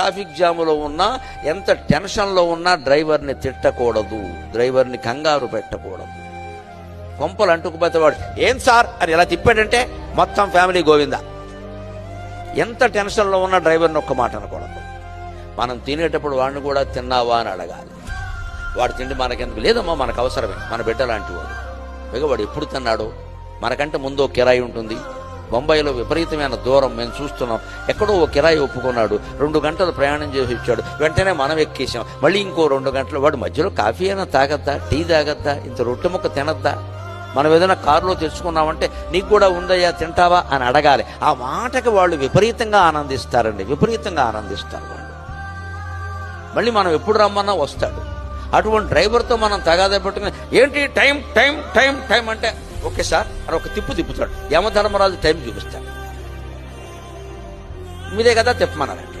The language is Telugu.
ట్రాఫిక్ జాములో ఉన్నా ఎంత టెన్షన్లో ఉన్నా డ్రైవర్ని తిట్టకూడదు. డ్రైవర్ని కంగారు పెట్టకూడదు. కొంపలు అంటుకుపోతే వాడు ఏం సార్? అని ఎలా తిప్పాడంటే మొత్తం ఫ్యామిలీ గోవింద. ఎంత టెన్షన్లో ఉన్న డ్రైవర్ని ఒక్క మాట అనకూడదు. మనం తినేటప్పుడు వాడిని కూడా తిన్నావా అని అడగాలి. వాడు తిండి మనకెందుకు? లేదమ్మా మనకు అవసరమే. మన బిడ్డ లాంటి వాడు. పైగా వాడు ఎప్పుడు తిన్నాడు? మనకంటే ముందు కిరాయి ఉంటుంది. బొంబాయిలో విపరీతమైన దూరం మేము చూస్తున్నాం. ఎక్కడో ఓ కిరాయి ఒప్పుకున్నాడు. రెండు గంటలు ప్రయాణం చేసి వచ్చాడు వెంటనే మనం ఎక్కేసాం మళ్ళీ ఇంకో రెండు గంటలు. వాడు మధ్యలో కాఫీ అయినా తాగద్దా? టీ తాగద్దా? ఇంత రొట్టె ముక్క తినద్దా? మనం ఏదైనా కారులో తెచ్చుకున్నామంటే నీకు కూడా ఉందయ్యా తింటావా? అని అడగాలి. ఆ మాటకి వాళ్ళు విపరీతంగా ఆనందిస్తారండి. విపరీతంగా ఆనందిస్తారు వాళ్ళు. మళ్ళీ మనం ఎప్పుడు రమ్మన్నా వస్తాడు. అటువంటి డ్రైవర్తో మనం తగాదా పెట్టుకుని ఏంటి టైం టైం టైం టైం? అంటే ఓకే సార్ అని ఒక తిప్పు తిప్పుతాడు. యమధర్మరాజు టైం చూపిస్తాడు. మీదే కదా తిప్పమన్నారండి